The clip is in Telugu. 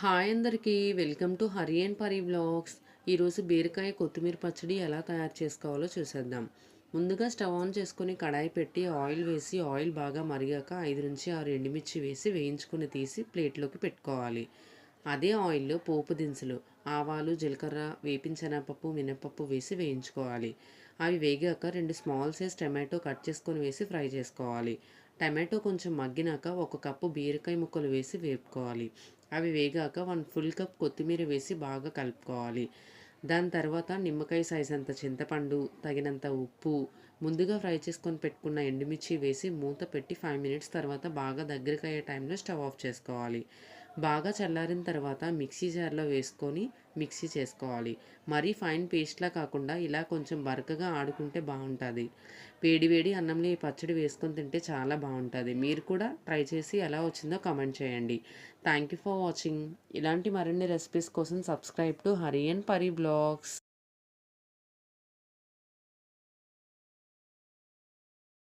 హాయ్ అందరికీ. Welcome to Hari and Pari blogs ఈరోజు బీరకాయ కొత్తిమీర పచ్చడి ఎలా తయారు చేసుకోవాలో చూసేద్దాం. ముందుగా స్టవ్ ఆన్ చేసుకొని కడాయి పెట్టి ఆయిల్ వేసి ఆయిల్ బాగా మరిగాక ఐదు నుంచి ఆరు ఎండుమిర్చి వేసి వేయించుకొని తీసి ప్లేట్లోకి పెట్టుకోవాలి. అదే ఆయిల్లో పోపు దినుసులు ఆవాలు జీలకర్ర వేపించనపప్పు మినపప్పు వేసి వేయించుకోవాలి. అవి వేగాక రెండు స్మాల్ సైజ్ టమాటో కట్ చేసుకొని వేసి ఫ్రై చేసుకోవాలి. టమాటో కొంచెం మగ్గినాక ఒక కప్పు బీరకాయ ముక్కలు వేసి వేపుకోవాలి. అవి వేగాక వన్ ఫుల్ కప్ కొత్తిమీర వేసి బాగా కలుపుకోవాలి. దాని తర్వాత నిమ్మకాయ సైజ్ అంత చింతపండు తగినంత ఉప్పు ముందుగా ఫ్రై చేసుకొని పెట్టుకున్న ఎండుమిర్చి వేసి మూత పెట్టి ఫైవ్ మినిట్స్ తర్వాత బాగా దగ్గరికి అయ్యే టైంలో స్టవ్ ఆఫ్ చేసుకోవాలి. బాగా చల్లారిన తర్వాత మిక్సీ జార్లో వేసుకొని మిక్సీ చేసుకోవాలి. మరీ ఫైన్ పేస్ట్లా కాకుండా ఇలా కొంచెం బరకగా ఆడుకుంటే బాగుంటుంది. వేడివేడి వేడి అన్నంలో ఈ పచ్చడి వేసుకొని తింటే చాలా బాగుంటుంది. మీరు కూడా ట్రై చేసి ఎలా వచ్చిందో కమెంట్ చేయండి. థ్యాంక్ యూ ఫర్ వాచింగ్ ఇలాంటి మరిన్ని రెసిపీస్ కోసం subscribe to Hari and Pari blogs